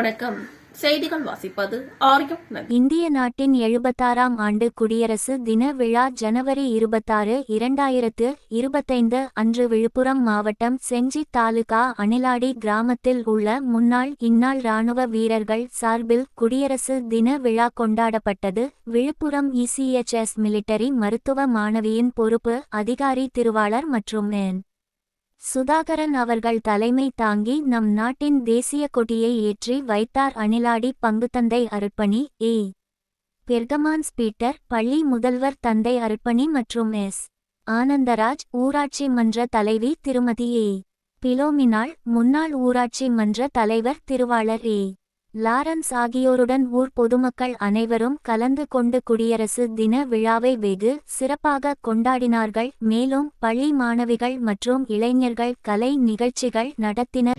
வணக்கம். செய்திகள் வாசிப்பது ஆரியம் இந்திய நாட்டின் எழுபத்தாறாம் ஆண்டு குடியரசு தின விழா ஜனவரி இருபத்தாறு இரண்டாயிரத்து இருபத்தைந்து அன்று விழுப்புரம் மாவட்டம் செஞ்சி தாலுகா அணிலாடி கிராமத்தில் உள்ள முன்னாள் இந்நாள் இராணுவ வீரர்கள் சார்பில் குடியரசு தின விழா கொண்டாடப்பட்டது. விழுப்புரம் இசிஎச்எஸ் மிலிட்டரி மருத்துவ மாணவியின் பொறுப்பு அதிகாரி திருவாளர் மற்றும் என். சுதாகரன் அவர்கள் தலைமை தாங்கி நம் நாட்டின் தேசிய கொடியை ஏற்றி வைத்தார் அணிலாடி பங்குத்தந்தை அருட்பணி ஏ. பெர்கமான் ஸ்பீட்டர் பள்ளி முதல்வர் தந்தை அருட்பணி மற்றும் எஸ். ஆனந்தராஜ் ஊராட்சி மன்ற தலைவி திருமதி ஏ. பிலோமினாள் முன்னாள் ஊராட்சி மன்ற தலைவர் திருவாளர் ஏ. லாரன்ஸ் ஆகியோருடன் ஊர் பொதுமக்கள் அனைவரும் கலந்து கொண்டு குடியரசு தின விழாவை வெகு சிறப்பாக கொண்டாடினார்கள். மேலும் பள்ளி மாணவிகள் மற்றும் இளைஞர்கள் கலை நிகழ்ச்சிகள் நடத்தினர்.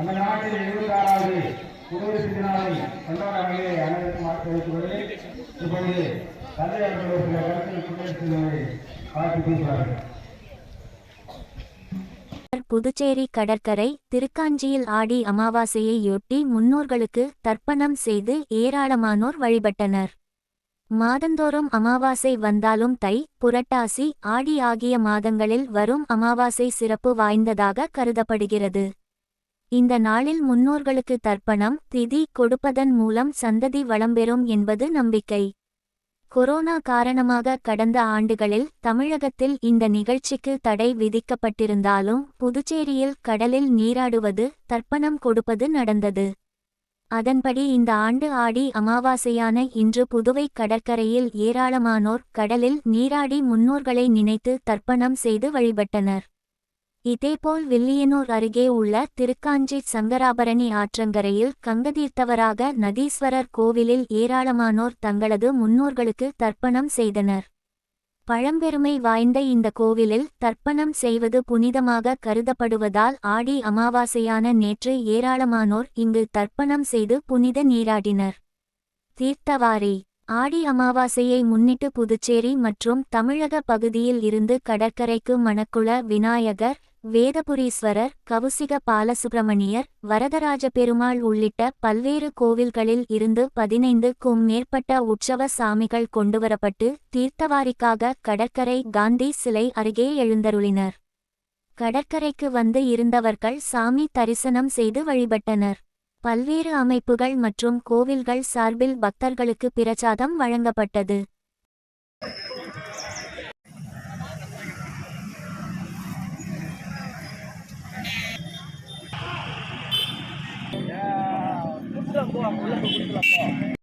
வணக்கம் அந்த நாட்டில் எழுபத்தி ஆறாவது குடியரசு தினாவை கொண்டாடாமலே அனைவருக்கும் வாழ்த்து கொண்டு இப்பொழுது தந்தை அவர்கள் சில கருத்தில் குடியரசு தினாவை பார்த்து பேசுவார்கள். புதுச்சேரி கடற்கரை திருக்காஞ்சியில் ஆடி அமாவாசையையொட்டி முன்னோர்களுக்கு தர்ப்பணம் செய்து ஏராளமானோர் வழிபட்டனர். மாதந்தோறும் அமாவாசை வந்தாலும் தை புரட்டாசி ஆடி ஆகிய மாதங்களில் வரும் அமாவாசை சிறப்பு வாய்ந்ததாக கருதப்படுகிறது. இந்த நாளில் முன்னோர்களுக்கு தர்ப்பணம் திதி கொடுப்பதன் மூலம் சந்ததி வளம்பெறும் என்பது நம்பிக்கை. கொரோனா காரணமாக கடந்த ஆண்டுகளில் தமிழகத்தில் இந்த நிகழ்ச்சிக்கு தடை விதிக்கப்பட்டிருந்தாலும் புதுச்சேரியில் கடலில் நீராடுவது தர்ப்பணம் கொடுப்பது நடந்தது. அதன்படி இந்த ஆண்டு ஆடி அமாவாசையான இன்று புதுவை கடற்கரையில் ஏராளமானோர் கடலில் நீராடி முன்னோர்களை நினைத்து தர்ப்பணம் செய்து வழிபட்டனர். இதேபோல் வில்லியனூர் அருகே உள்ள திருக்காஞ்சி சங்கராபரணி ஆற்றங்கரையில் கங்கதீர்த்தவராக நதீஸ்வரர் கோவிலில் ஏராளமானோர் தங்களது முன்னோர்களுக்கு தர்ப்பணம் செய்தனர். பழம்பெருமை வாய்ந்த இந்த கோவிலில் தர்ப்பணம் செய்வது புனிதமாக கருதப்படுவதால் ஆடி அமாவாசையான நேற்று ஏராளமானோர் இங்கு தர்ப்பணம் செய்து புனித நீராடினர். தீர்த்தவாரி ஆடி அமாவாசையை முன்னிட்டு புதுச்சேரி மற்றும் தமிழக பகுதியில் இருந்து கடற்கரைக்கு மணக்குள விநாயகர் வேதபுரீஸ்வரர் கவுசிக பாலசுப்பிரமணியர் வரதராஜ பெருமாள் உள்ளிட்ட பல்வேறு கோவில்களில் இருந்து பதினைந்துக்கும் மேற்பட்ட உற்சவ சாமிகள் கொண்டுவரப்பட்டு தீர்த்தவாரிக்காக கடற்கரை காந்தி சிலை அருகே எழுந்தருளினர். கடற்கரைக்கு வந்து இருந்தவர்கள் சாமி தரிசனம் செய்து வழிபட்டனர். பல்வேறு அமைப்புகள் மற்றும் கோவில்கள் சார்பில் பக்தர்களுக்கு பிரசாதம் வழங்கப்பட்டது. Là mỗi lần.